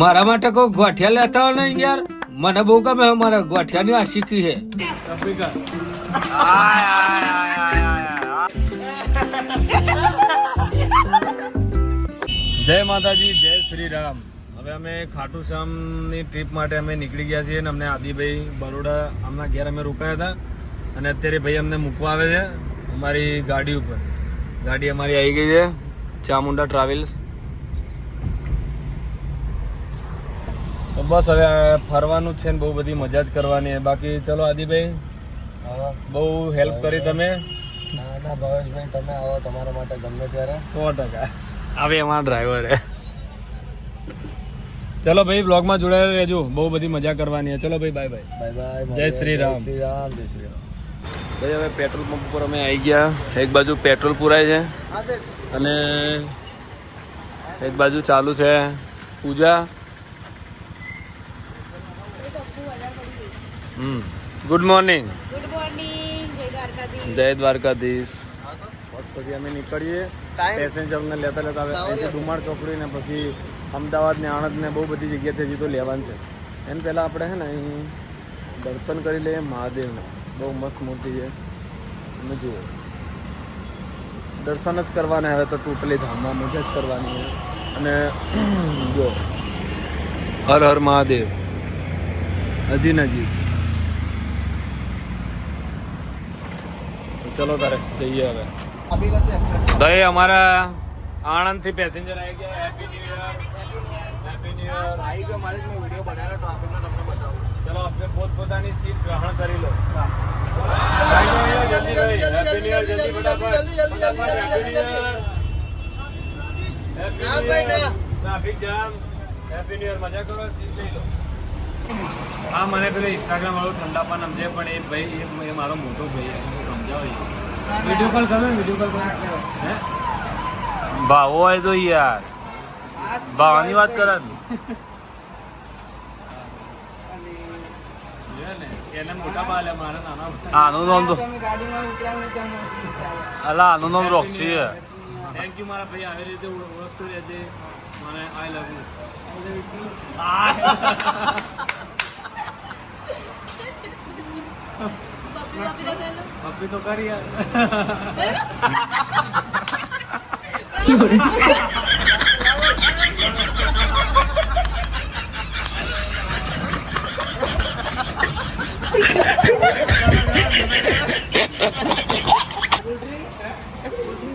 મારા માટે કોઈ ગોઠિયા લેતા હોય ને યાર. મને બહુ ગમે મારા ગોઠિયાની આ શીખી છે. જય માતાજી, જય શ્રી રામ હવે અમે ખાટુ શ્યામની ટ્રીપ માટે અમે નીકળી ગયા છીએ અને અમને આદિભાઈ બરોડા આમના ઘેર અમે રોકાયા હતા. અને અત્યારે ભાઈ અમને મૂકવા આવે છે અમારી ગાડી ઉપર. ગાડી અમારી આવી ગઈ છે ચામુંડા ટ્રાવેલ્સ તો બસ હવે ફરવાનું જ છે ને બહુ બધી મજા જ કરવાની. છે બાકી ચલો આદિભાઈ બહુ હેલ્પ કરી તમે. ના ના ભાવેશભાઈ તમે આવો તમારા માટે ગમે ત્યારે. સો ટકા. આવે અમારા ડ્રાઈવરે ચલો ભાઈ બ્લોગમાં જોડાયેલા રહેજો. બહુ બધી મજા કરવાની છે. ચલો ભાઈ બાય બાય બાય બાય જય શ્રી રામ. શ્રી રામ. જય શ્રી રામ. ભાઈ હવે પેટ્રોલ પંપ ઉપર અમે આવી ગયા. એક બાજુ પેટ્રોલ પુરાય છે. અને એક બાજુ ચાલુ છે. પૂજા. હમ. ગુડ મોર્નિંગ ગુડ મોર્નિંગ જય દ્વારકાધીશ. જય દ્વારકાધીશ. પછી અમે નીકળીએ. પેસેન્જરને લેતા લેતા આવે. ડુમાર ચોકડી ને પછી અમદાવાદ ને આણંદ ને બહુ બધી જગ્યાએથી હજી તો લેવાનું છે. એને પહેલાં આપણે છે ને અહીં દર્શન કરી લઈએ મહાદેવના. બહુ મસ્ત મૂર્તિ છે. તમે જુઓ. દર્શન જ કરવાના હવે તો ટોટલી ધામમાં મજા જ કરવાની છે. અને જો હર હર મહાદેવ. હજી નજીક. ચલો તારે જઈએ હવે ભાઈ અમારા આણંદથી પેસેન્જર આવી ગયા happy new year happy new year આવી ગયો માલિક મેં વીડિયો બનાવ્યો ટ્રાફિકનો તમને બતાવું ચલો આપણે પોતપોતાની સીટ ગ્રહણ કરી લો જલ્દી જલ્દી જલ્દી જલ્દી જલ્દી જલ્દી જલ્દી ના ભાઈ ના. Traffic jam happy new year મજા કરો સીટ લઈ લો આ મને પેલો ઇન્સ્ટાગ્રામ વાળો ઠંડા પાન સમજે પણ એ ભાઈ એ- મારો મોટો ભાઈ વીડિયો કોલ કરો વિડિયો કોલ કરો. હે? ભાવો હોય તો યાર. ભાવાની વાત કરે આનું નામ તો અલા આનું નામ રોક્સી છે. થેન્ક યુ મારા ભાઈ. આવી રીતે ઓળ- ઓળખતો રહેજે. મને આઈ લવ યુ પપ્પી તો કરી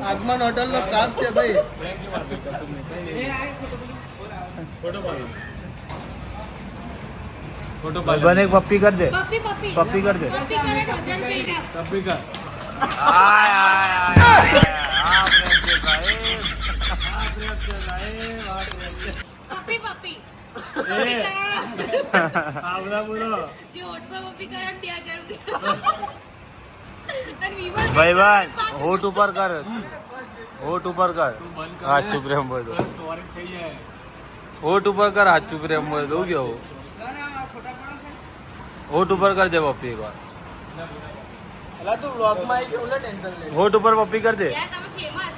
આગમન હોટલ હોટલનો સ્ટાફ છે ભાઈ. ફોટો પાડો. ફોટો બને એક પપ્પી કર દે. પપ્પી પપ્પી. પપ્પી કર દે. પપ્પી કરે ડઝન પેડા. પપ્પી કા આય આય આય આ પ્રેમ છે સાહેબ આ પ્રેમ છે સાહેબ આ પ્રેમ છે પપ્પી પપ્પી કરો કરે રૂપિયા. ભાઈ ભાઈ હોટ ઉપર કર. હોટ ઉપર કર. કર. હાથ ચૂપ રેમ બોલ હોટ ઉપર કર હાથ ચૂપ રેમ બોલ દઉં. કેવું હોટ ઉપર કર દે પપ્પી એક વાર. અલા તું વ્લોગમાં આવી ગયો ટેન્શન લે હોટ ઉપર પપ્પી કર દે. યાર તમે ફેમસ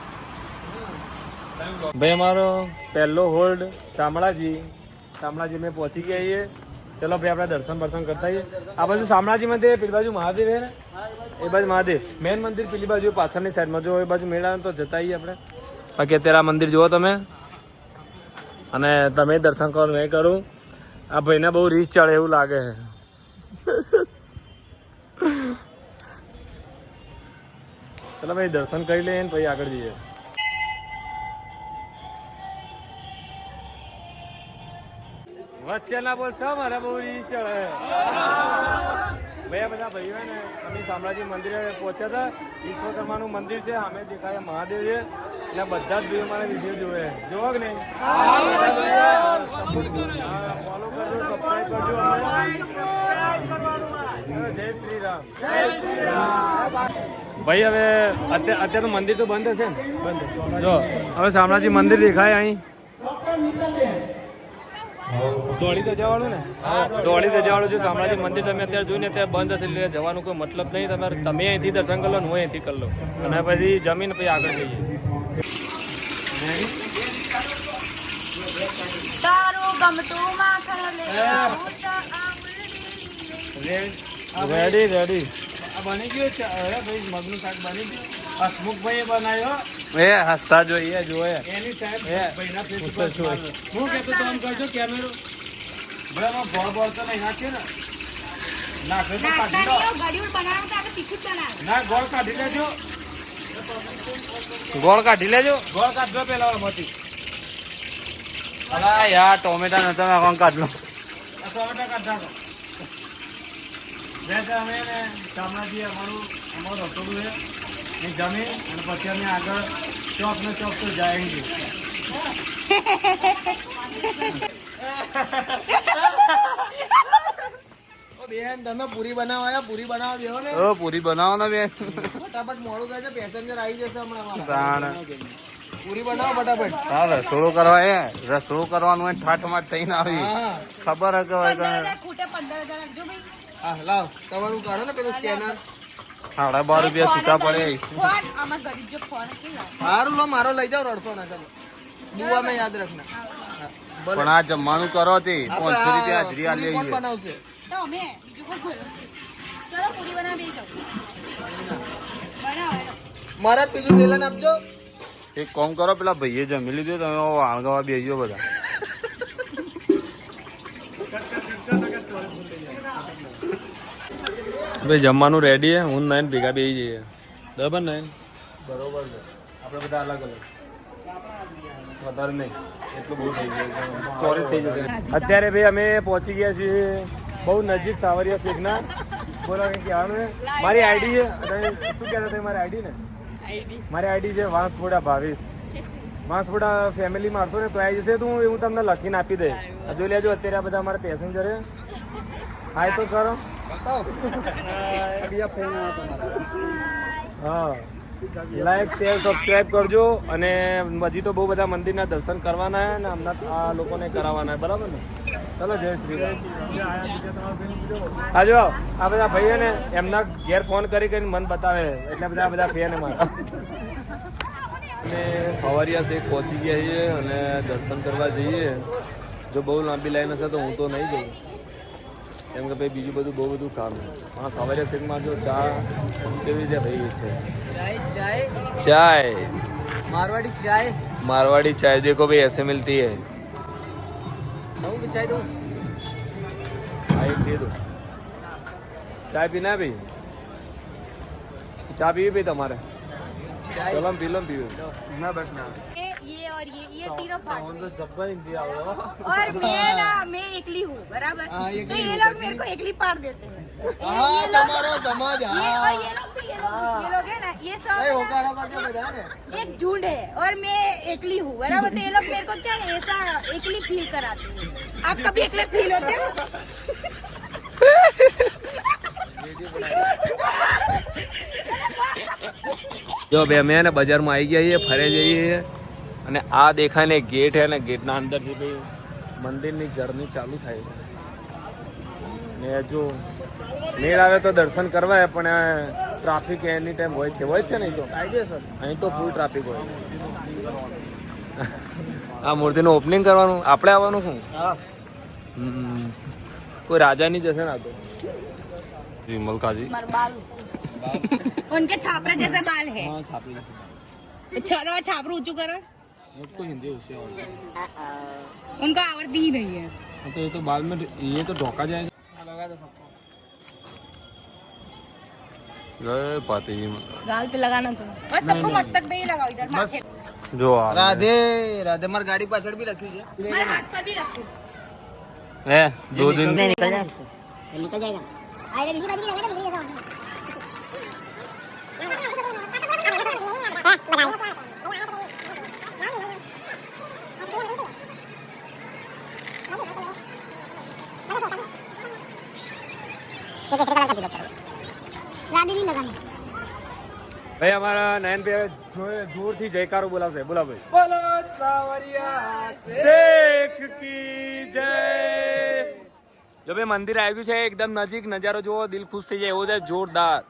ભાઈ અમારો પહેલો હોલ્ડ શામળાજી. શામળાજી મેં પહોંચી ગયા છીએ. ચલો ભાઈ આપણે દર્શન બર્શન કરતા આવીએ. આ બાજુ શામળાજી મંદિર પેલી બાજુ મહાદેવ હે ને? એ બાજુ મહાદેવ. મેન મંદિર પેલી બાજુ પાછળની સાઈડમાં જો એ બાજુ મેળા તો જતા આવીએ આપણે. બાકી અત્યારે આ મંદિર જુઓ તમે. અને તમે દર્શન કરો મેં કરું. આ ભાઈને બહુ રીચ ચડે એવું લાગે છે. ચલો ભાઈ દર્શન કરી લઈએ ને પછી આગળ જઈએ વચ્ચે ના બોલશો મારા બહુ ઈ ચડે ભાઈ બધા ભાઈઓ ને અમે શામળાજી મંદિરે પહોંચ્યા હતા વિશ્વકર્માનું મંદિર છે અમે દેખાય મહાદેવ છે એટલે બધા જ ભાઈઓ મારા વીડિયો જોવે જોવો કે નહીં ફોલો કરજો સબસ્ક્રાઈબ કરજો અને જય શ્રી રામ ભાઈ હવે અત્યારે અત્યારે તો મંદિર તો બંધ હશે ને? બંધ જો હવે શામળાજી મંદિર દેખાય અહીં. દોડી તો જવાનું ને? દોડી તો જવાનું છે. શામળાજી મંદિર તમે અત્યારે જોઈને અત્યારે બંધ હશે એટલે જવાનું કોઈ મતલબ નહીં. તમારે તમે અહીંથી દર્શન કરી લો હું અહીંથી કરી લો અને પછી જમીન પછી આગળ જઈએ. તારું ગમતું માખણ લે રેડી રેડી આ બની ગયું છે. અરે ભાઈ મગનું શાક બની ગયું. હસમુખભાઈએ બનાવ્યો. એ હસતા જોઈએ જોઈએ એની સાહેબ ભાઈના ફેસ પર. હું કહેતો તો આમ કરજો કેમેરો બરાબર ભોળ ભોળ તો નહીં નાખ્યો ને. નાખે તો કાઢી લો. ના ગોળ કાઢી લેજો. ગોળ કાઢી લેજો. ગોળ કાઢજો પેલા મોટી. અલા યાર ટોમેટા નતા નાખવાનું કાઢલો આ ટોમેટા કાઢ નાખો જે અમે ને શામળાજી અમારું અમારું રસોડું છે. એ જમી અને પછી અમે આગળ ચોક ને ચોક તો જાયંગે બેન તમે પૂરી બનાવવા પૂરી બનાવવા બેહો ને. ઓ પૂરી બનાવો ને બેન. ફટાફટ મોડું થાય છે પેસેન્જર આવી જશે હમણાં પૂરી બનાવો ફટાફટ. હા રસોડું કરવા એ રસોડું કરવાનું હોય માઠ થઈને આવી. ખબર હે કે ખૂટે ભાઈ. હા લાવ તમારું કાઢો ને પેલું સ્કેનર સાડા બાર રૂપિયા છૂટા પડે સારું લો મારો લઈ જાઓ રડશો ના ચાલો બુઆ મેં યાદ રાખના પણ આ જમવાનું કરો તે પાંચસો રૂપિયા હાજરી આ લઈ આલી બનાવશે. મારા બીજું લેલન આપજો એક કોમ કરો પેલા ભાઈએ જમી લીધું તમે વાણગવા બેસજો બધા ભાઈ, જમવાનું રેડી હે. હું નાઈન ભેગા બેસી જઈએ. બરાબર નાઈન બરોબર છે. આપણે બધા અલગ અલગ. વધારે નહીં. એટલું બહુ થઈ ગયું સ્ટોરેજ થઈ જશે. અત્યારે ભાઈ અમે પહોંચી ગયા છીએ બહુ નજીક સાવરિયા શેખના. બોલો કંઈ કહેવાનું મારી આઈડી છે. શું કહેતા તમે મારી આઈડી ને? મારી આઈડી છે વાંસપોડા ભાવીસ વાંસપોડા ફેમિલી મારશો ને તો આવી જશે તો હું હું તમને લખીને આપી આ જોઈ લેજો, અત્યારે આ બધા અમારા પેસેન્જર છે. હાય તો કરો. હા. લાઈક શેર સબસ્ક્રાઇબ કરજો અને હજી તો બહુ બધા મંદિરના દર્શન કરવાના છે અને હમણાં આ લોકોને કરાવવાના છે બરાબર ને? ચલો જય શ્રી હા જો આ બધા ભાઈઓ ને એમના ઘેર ફોન કરી કરીને મન બતાવે એટલે બધા બધા ફેન મારા. અમે સવારિયા શેખ પહોંચી ગયા છીએ અને દર્શન કરવા જઈએ. જો બહુ લાંબી લાઈન હશે તો હું તો નહીં જઉં. કેમ કે ભાઈ બીજું બધું બહુ બધું કામ છે હા સવારે શેખમાં જો ચા કેવી રીતે ભાઈ છે ચાય ચાય चाय मारवाड़ी चाय मारवाड़ी चाय देखो भाई ऐसे मिलती है दऊं कि चाय दूं हाँ एक दे दो चाय पीना है भाई चाय पीवी भाई तुम्हारे चाय चलो हम पी लो हम पीवे ना बस ना ये ये और ये ये तीनों पार्ट में जब्बा हिंदी आओ और मैं ना मैं एकली हूँ बराबर हाँ, तो एकली ये हूँ, लोग मेरे को एकली पार देते हैं ये- हाँ ये लोग तुम्हारा समझ ये हाँ और ये लोग भी ये लोग भी, ये लोग है ना ये सब भाई है ना, होकारा करके बजा ने एक झुंड है और मैं एकली हूँ बराबर तो ये लोग मेरे को क्या ऐसा एकली फील कराते हैं आप कभी एकले फील होते हो જો ભાઈ અમે ને બજારમાં આવી ગયા છીએ ફરે જઈએ છીએ અને આ દેખાય ને ગેટ હે ને ગેટના અંદરથી ભાઈ મંદિરની જર્ની ચાલુ થાય છે ને જો મેળ આવે તો દર્શન કરવા પણ ટ્રાફિક એની ટાઈમ હોય છે હોય છે ને ઈ તો કાયદેસર અહીં તો ફૂલ ટ્રાફિક હોય આ મૂર્તિનું ઓપનિંગ કરવાનું આપણે આવવાનું શું હા હમ. કોઈ રાજાની જશે ને આ તો વિમલ કાજી बाल उनके छापरे जैसे बाल है હા છાપી छापरा छापरू ऊंचू करो मुझको हिंदी उनका आवर्ती ही नहीं है। हाँ, तो ये तो बाद में ये तो ढोका जाएगा। लगा दो पाते ही गाल पे लगाना तो। बस सबको मस्तक पे ही लगाओ इधर जो आ राधे राधे मर गाड़ी पाछड़ भी रखी है। हाथ पर भी रखो। ए दो दिन में निकल जाएगा निकल जाएगा। ભાઈ અમારા નયન ભાઈ જોરથી જયકારો બોલાવશે. બોલા ભાઈ. બોલો સાવરિયા શેખ કી જય. જો ભાઈ મંદિર આવ્યું છે એકદમ નજીક. નજારો જુઓ દિલ ખુશ થઈ જાય એવો છે જોરદાર.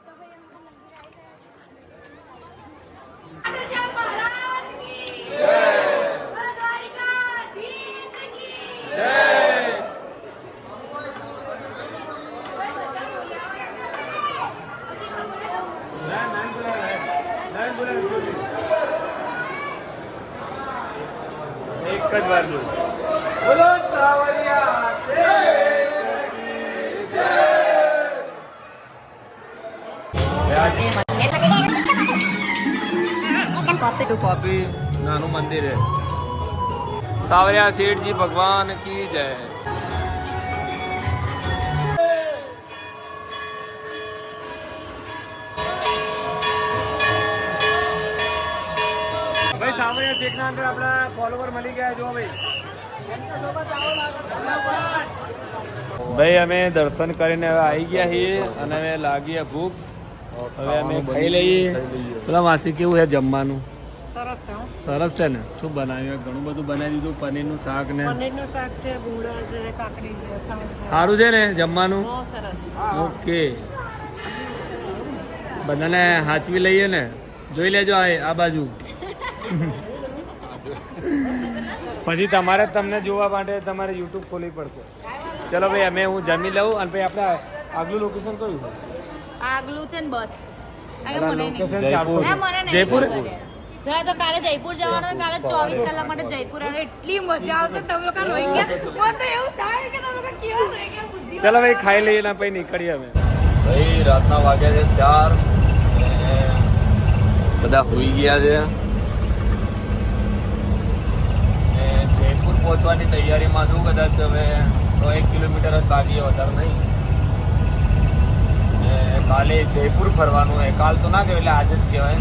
એક જ વાર બોલ બોલો સાવરિયા ટુ કોપી નાનું મંદિર છે સાવરિયા શેઠજી ભગવાન કી જય ભાઈ સાવરિયા અંદર આપણા ફોલોવર મળી ગયા જો ભાઈ. ભાઈ અમે દર્શન કરીને હવે આવી ગયા છીએ અને હવે લાગી ભૂખ. હવે અમે ખાઈ લઈએ. પેલા માસી કેવું છે જમવાનું? સરસ છે ને? શું બનાવ્યું? ઘણું બધું બનાવી દીધું પનીરનું શાક ને? પનીરનું શાક છે ભૂંગળા છે કાકડી છે સારું છે ને જમવાનું? ઓકે. બધાને હાચવી લઈએ ને? જોઈ લેજો આ આ બાજુ. પછી તમારે તમને જોવા માટે તમારે યુટ્યુબ ખોલવી પડશે. ચલો ભાઈ અમે હું જમી લઉં અને ભાઈ આપણે આગલું લોકેશન કયું આગલું છે ને બસ. જયપુર. 400 ના મને નહીં જયપુર? ખબર. છે. ના તો કાલે જયપુર જવાનું કાલે ચોવીસ કલાક માટે જયપુર અને એટલી મજા આવશે તમે લોકો રોઈ ગયા. મને એવું થાય કે તમે લોકો કેવા રોઈ ગયા ચલો ભાઈ ખાઈ લઈએ ને પછી નીકળીએ અમે. ભાઈ રાતના વાગ્યા છે ચાર. બધા હોઈ ગયા છે. પહોંચવાની તૈયારીમાં છું કદાચ હવે સો એક કિલોમીટર જ બાકી વધારે નહીં. કાલે જયપુર ફરવાનું હોય કાલ તો ના કહેવાય એટલે આજે જ કહેવાય.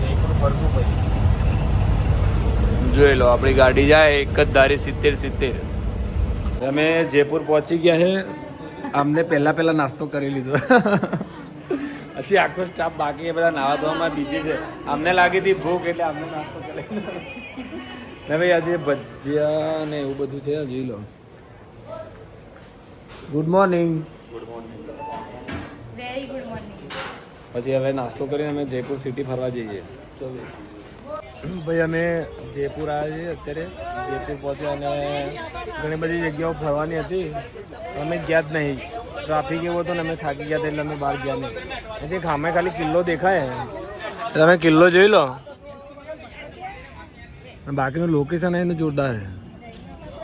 જયપુર ફરશું પછી. જોઈ લો આપણી ગાડી જાય એક જ ધારી સિત્તેર સિત્તેર. અમે જયપુર પહોંચી ગયા છે. અમને પહેલાં પહેલાં નાસ્તો કરી લીધો. પછી આખો સ્ટાફ બાકી બધા નાવા ધોવામાં બીજી છે. અમને લાગી હતી ભૂખ એટલે અમને નાસ્તો કરી ને ભાઈ આજે ભજીયા ને એવું બધું છે જોઈ લો. Good morning very good morning પછી હવે નાસ્તો કરીને અમે જયપુર સિટી ફરવા જઈએ. ભાઈ અમે જયપુર આવ્યા છીએ અત્યારે. જયપુર પહોંચ્યા અને ઘણી બધી જગ્યાઓ ફરવાની હતી. અમે ગયા જ નહીં. ટ્રાફિક એવો હતો ને અમે થાકી ગયા હતા એટલે અમે બહાર ગયા નહીં. એટલે ખામે ખાલી કિલ્લો દેખાય. તમે કિલ્લો જોઈ લો. અને બાકીનું લોકેશન એનું જોરદાર છે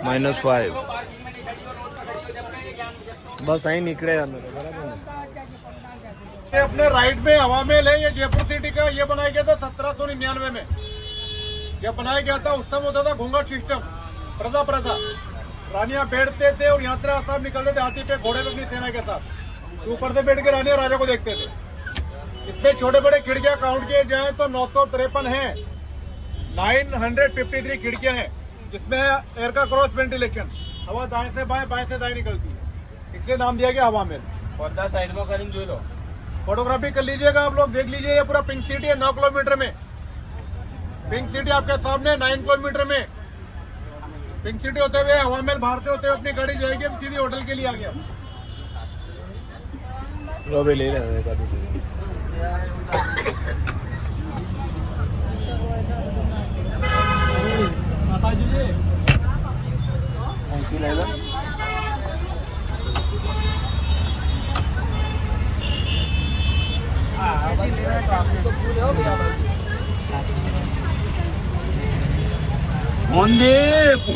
માઇનસ ફાઈવ બસ અહીં નીકળે અમે તો, બરાબર ને ये अपने राइट में हवा में है ये जयपुर सिटी का ये बनाया गया था सत्रह सौ निन्यानवे में ये बनाया गया था उस टाइम होता था घूंघट सिस्टम प्रथा प्रथा रानियां बैठते थे और यात्रा साहब निकलते थे हाथी पे घोड़े पे अपनी सेना के साथ तो ऊपर से बैठ के रानियां राजा को देखते थे इसमें छोटे बड़े खिड़कियां काउंट किए जाए तो नौ सौ तिरपन है 953 खिड़कियाँ हैं जिसमें एयर का क्रॉस वेंटिलेशन। हवा दाएँ से बाएँ बाएँ से दाएँ निकलती है। इसलिए नाम दिया गया हवा महल पर्दा साइड में करीम लो। फोटोग्राफी कर लीजिएगा आप लोग देख लीजिए ये पूरा पिंक सिटी है नौ किलोमीटर में। पिंक सिटी आपके सामने नाइन किलोमीटर में। पिंक सिटी होते हुए हवा मेल भारत होते हुए अपनी गाड़ी जाएगी हम सीधी होटल के लिए आ गया ले रहे हैं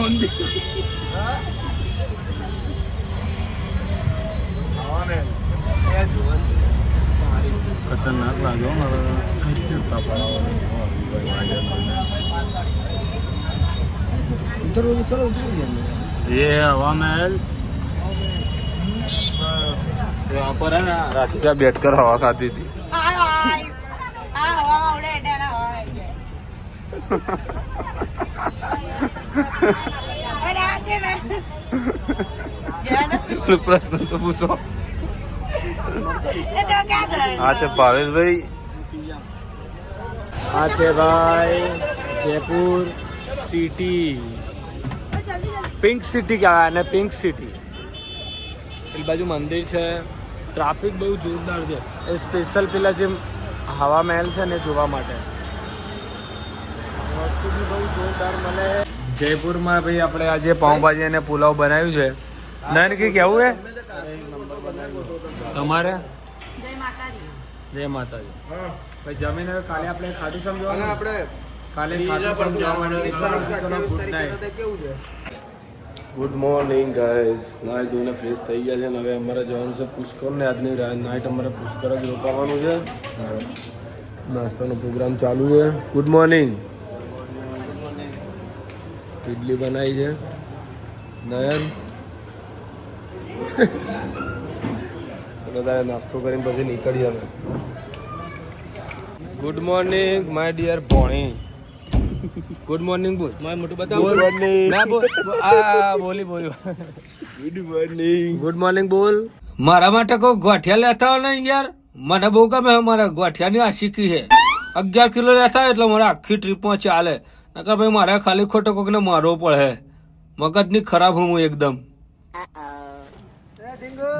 મંદિર ખતરનાક લાગ્યો મારે ખચરતા પડાવવાનું ઉતરવું ચલો ઉતરવું એ હવા મહેલ પર રાધિકા બેઠકર હવા ખાતી હતી અને આ છે ને. પ્રશ્ન તો પૂછો. આ છે ભાવેશભાઈ. આ છે ભાઈ જયપુર સિટી. પિંક સિટી કહેવાય અને પિંક સિટી એ બાજુ મંદિર છે. ટ્રાફિક બહુ જોરદાર છે. એ સ્પેશિયલ પેલા જે હવા મહેલ છે ને જોવા માટે. વસ્તુ બી બહુ જોરદાર મળે. જયપુરમાં ભાઈ આપણે આજે પાઉંભાજી અને પુલાવ બનાવ્યું છે. નાનકી કે કેવું છે? તમારે? જય માતાજી. જય ભાઈ જમીન હવે કાલે આપણે ખાધું સમજો અને આપણે કાલે ગુડ મોર્નિંગ ગાઈઝ નાઈ ધોઈને ફ્રેશ થઈ ગયા છે અને હવે અમારે જવાનું છે પુષ્કર ને આજની નાઇટ અમારે પુષ્કર જ રોકાવાનું છે. નાસ્તાનો પ્રોગ્રામ ચાલુ છે. ગુડ મોર્નિંગ ઇડલી બનાવી છે. નયન. બધા નાસ્તો કરીને પછી નીકળીએ અમે ગુડ મોર્નિંગ માય ડિયર ભોણી ગુડ મોર્નિંગ બોલ. મારે મોટું ગુડ મોર્નિંગ ના બોલ. આ બોલી ગુડ મોર્નિંગ ગુડ મોર્નિંગ બોલ. મારા માટે કોઈ ગોઠિયા લેતા હોય ને યાર. મને બહુ ગમે મારા મારે ગોઠિયાની આ શીખી છે. અગિયાર કિલો લેતા હોય એટલે મારે આખી ટ્રીપમાં ચાલે. નકર ભાઈ મારે ખાલી ખોટો કોકને મારવો પડે. મગજની ખરાબ હું એકદમ.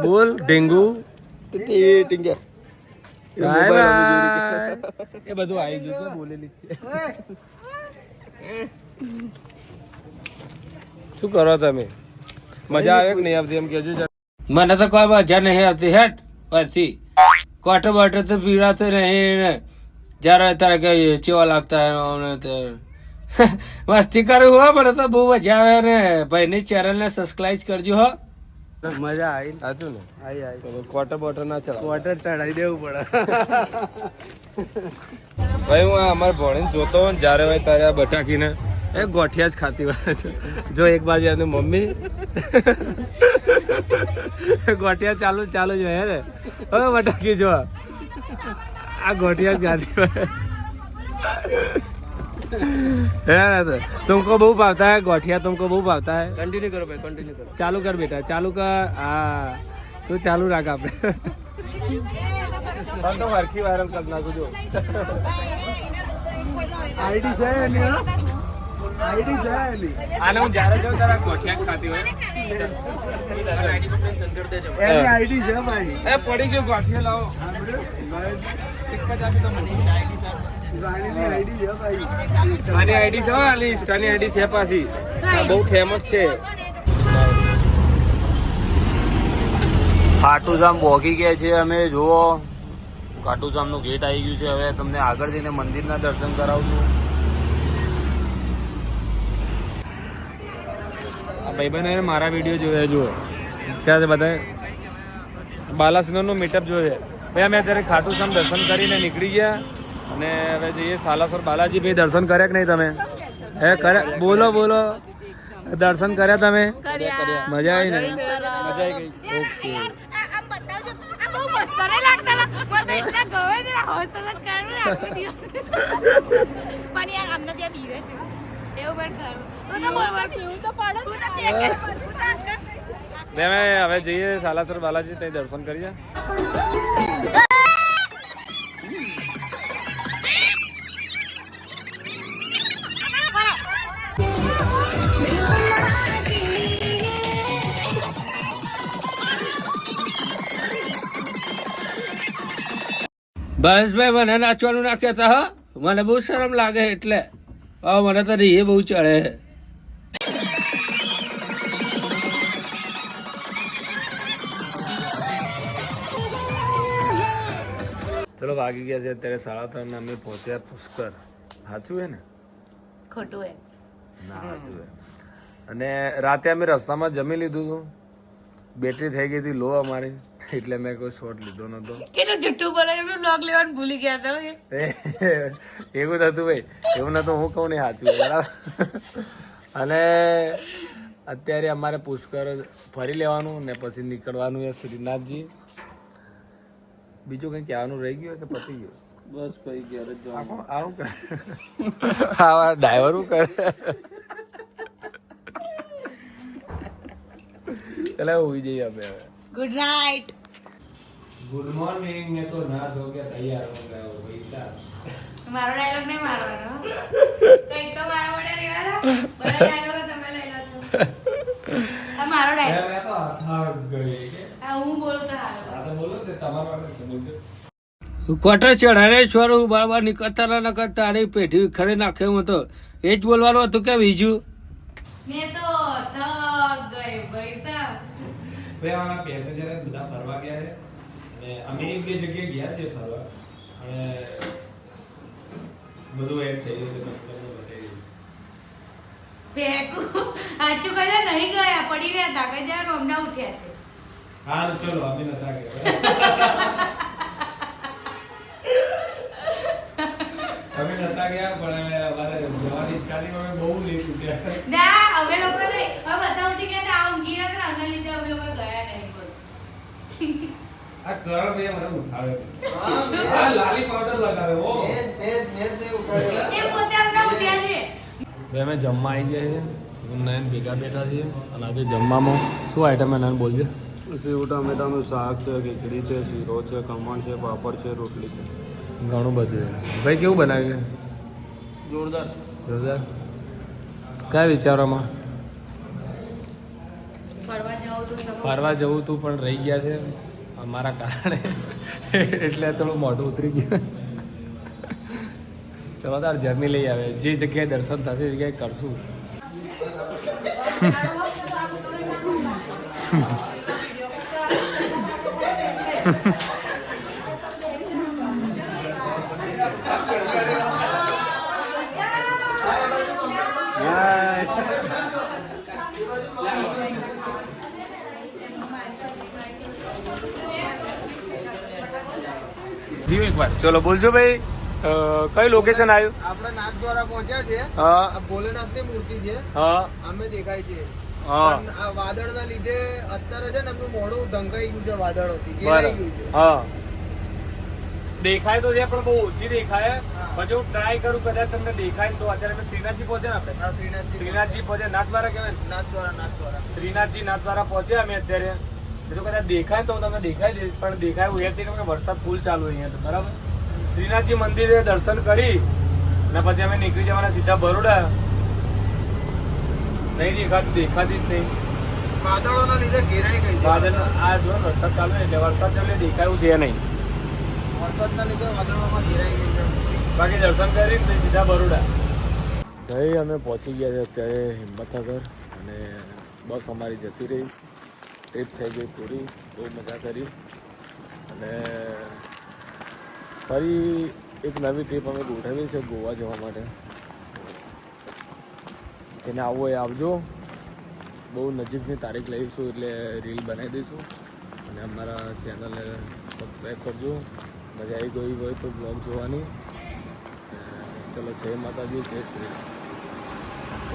બોલ ડેન્ગુ એ બધું આવી ગયું બોલેલી છે. શું કરો તમે? મજા આવે કે નહીં આવતી? એમ કેજો મને તો કોઈ મજા નહીં આવતી હેટ. પછી ક્વાર્ટર બાટર તો પીડાતો નહીં જયારે તારે કઈ ચેવા લાગતા તે મસ્તી કરવી હોય મને તો બહુ મજા આવે ને. ભાઈની ચેનલને સબસ્ક્રાઇબ કરજો હો. મજા આવી. સાચું ને? આઈ આઈ તો ક્વાર્ટર બોટર ના ચડાવ. વોટર ચડાવી દેવું પડે. ભાઈ હું અમારે ભણીને જોતો હોઉં ને જ્યારે હોય ત્યારે આ બટાકીને. એ ગોઠિયા જ ખાતી હોય છે. જો એક બાજુ એની મમ્મી. ગોઠિયા ચાલુ ચાલુ જ હોય ને? હવે બટાકી જો. આ ગોઠિયા જ ખાતી હોય. है ना तो तुमको बहु भावता है गोठिया तुमको बहु भावता है કન્ટિન્યુ કરો ભાઈ કન્ટિન્યુ કરો चालू कर बेटा चालू कर हाँ तू चालू रख आप हम तो हरकी वायरल करना तुझो આઈડી છે એની હા? આઈડી છે આને હું જ્યારે જોઉં ત્યારે ગોઠિયા ખાતી હોય. એની આઈડી છે ભાઈ. એ પડી ગયો ગોઠિયા લાવો. એક જ આપી તો મને. રાણીની આઈડી છે ભાઈ. આની આઈડી છે હો, ઇન્સ્ટાની આઈડી છે પાછી. બહુ ફેમસ છે. ખાટુધામ પહોંચી ગયા છે અમે જુઓ. ખાટુધામનું ગેટ આવી ગયું છે. હવે તમને આગળ જઈને મંદિરના દર્શન કરાવું છું. આ ભાઈબંધ મારા વીડિયો જોયા જુઓ. ત્યાં બધા. બાલાસિનોરનું મીટઅપ જોયે ભાઈ અમે અત્યારે ખાટુ શ્યામ દર્શન કરીને નીકળી ગયા અને હવે જઈએ સાલાસર બાલાજી. ભાઈ દર્શન કર્યા કે નહીં તમે? હે કર્યા? બોલો બોલો. દર્શન કર્યા તમે? મજા આવી ને? મજા આવી ગઈ. ઓકે. પણ યાર આમને ત્યાં બીવે છે. એવું પણ ખરું. ને હવે જઈએ સાલાસર બાલાજી ત્યાં દર્શન કરીએ. ભાઈ, મને નાચવાનું ના કહેતા હા. મને બહુ શરમ લાગે એટલે. મને તો રીએ બહુ ચડે. ચલો વાગી ગયા છે અત્યારે સાડા ત્રણ અમે પહોંચ્યા પુષ્કર. સાચું હે ને? ખોટું હે. ના સાચું હે. અને રાતે અમે રસ્તામાં જમી લીધું હતું બેટરી થઈ ગઈ હતી લો અમારી. એટલે મેં કોઈ શોટ લીધો નતો. કેટલું જુઠ્ઠું બોલે એમને બ્લોગ લેવાનું ભૂલી ગયા હતા એ. એ એવું નતું ભાઈ. એવું નતું હું કહું નહીં સાચું બરાબર? અને અત્યારે અમારે પુષ્કર ફરી લેવાનું ને પછી નીકળવાનું છે શ્રીનાથજી. બીજું કંઈ કહેવાનું રહી ગયું કે પતી ગયું? બસ ભાઈ ઘેર જ આવું આવું કરે. આવા ડ્રાઈવર કરે? એટલે હોઈ જઈએ અમે હવે. ગુડ નાઇટ ગુડ મોર્નિંગ મેં તો ના ધો કે તૈયાર હો ગયો પૈસા. મારો ડાયલોગ નહીં મારવાનો. કંઈક તો મારા માટે રહેવા બધા ડાયલોગ તમે લઈ લો છો. આ મારો ડાયલોગ મેં તો થાક ગઈ કે ચઢારે છોડ બોલું તો હારો. આ તો બોલો ને તમારા માટે બોલજો. ક્વાર્ટર ચઢાને છોરું બરાબર નીકળતા ના નકર તારી પેઢી ખરે નાખે હું તો. એ જ બોલવાનું હતું કે બીજું? મેં તો થક ગઈ ભાઈ સાહેબ ભાઈ અમારા પેસેન્જર બધા ફરવા ગયા છે. અને અમે એક બે જગ્યાએ ગયા છે ફરવા. અને બધું એડ થઈ જશે ફેંકું સાચું કહ્યું નહીં ગયા પડી રહ્યા હતા. કઈ જવાનું હમણાં ઉઠ્યા છે. હાલ ચલો અમે નતા ગયા અમે નતા ગયા પણ અમારે જવાની ચાલી અમે બહુ લેટ ઉઠ્યા. ના અમે લોકો ને હવે બધા ઉઠી ગયા હતા આ ઊંઘી રહ્યા હતા લીધે અમે લોકો ગયા નહીં બોલ આ કરણ ભાઈ મને ઉઠાવે આ લાલી પાવડર લગાવે ઓ. તે મેં જ નહીં એ પોતે અમને ઉઠ્યા છે. બે અમે જમવા આવી ગયા છે નયન ભેગા બેઠા છીએ. અને આજે જમવામાં શું આઈટમ એના નયન બોલજો. સેવ ટામેટાનું શાક છે ખીચડી છે શીરો છે ખમણ છે પાપડ છે રોટલી છે. ઘણું બધું. ભાઈ કેવું બનાવ્યું? જોરદાર. જોરદાર? કયા વિચારોમાં? ફરવા જાવ તો પણ રહી ગયા છે. અમારા કારણે. એટલે થોડું મોઢું ઉતરી ગયું. ચલો તાર જર્ની લઈ આવે. જે જગ્યાએ દર્શન થશે એ જગ્યાએ કરશું. જીવ એકવાર ચલો બોલજો ભાઈ. કઈ લોકેશન આવ્યું? આપણે નાથ દ્વારા પહોંચ્યા છે ભોલેનાથની મૂર્તિ છે. હા. અમે દેખાય છે. આ વાદળના લીધે અત્યારે છે ને એમનું મોઢું ઢંકાઈ ગયું છે વાદળોથી. ઘેરાઈ ગયું છે. હા. દેખાય તો છે પણ બહુ ઓછી દેખાય. પછી હું ટ્રાય કરું કદાચ તમને દેખાય તો અત્યારે અમે શ્રીનાથજી પહોંચે ને આપણે? શ્રીનાથજી પહોંચે નાથદ્વારા કહેવાય કેવાય નાથ દ્વારા નાથ દ્વારા શ્રીનાથજી નાથદ્વારા પહોંચ્યા અમે અત્યારે. જો કદાચ દેખાય તો હું તમને દેખાય છે પણ દેખાય એવું એટલે કે વરસાદ ફૂલ ચાલુ અહીંયા તો બરાબર? શ્રીનાથજી મંદિરે દર્શન કરી અને પછી અમે નીકળી જવાના સીધા બરોડા. નહીં દેખાતું દેખાતી જ નહીં. વાદળોના લીધે ઘેરાઈ ગઈ વાદળ આ જો વરસાદ ચાલુ એટલે વરસાદ ચાલે દેખાયું છે નહીં. વરસાદના લીધે વાદળોમાં ઘેરાઈ ગઈ છે. બાકી દર્શન કરી ને સીધા બરોડા. ભાઈ અમે પહોંચી ગયા છે અત્યારે હિંમતનગર અને બસ અમારી જતી રહી. ટ્રીપ થઈ ગઈ પૂરી બહુ મજા કરી. અને ફરી એક નવી ટ્રીપ અમે ગોઠવી છે ગોવા જવા માટે. જેને આવો એ આવજો. બહુ નજીકની તારીખ લઈશું એટલે રીલ બનાવી દઈશું. અને અમારા ચેનલને સબસ્ક્રાઈબ કરજો. મજા આવી ગઈ હોય તો બ્લોગ જોવાની. ચલો જય માતાજી, જય શ્રી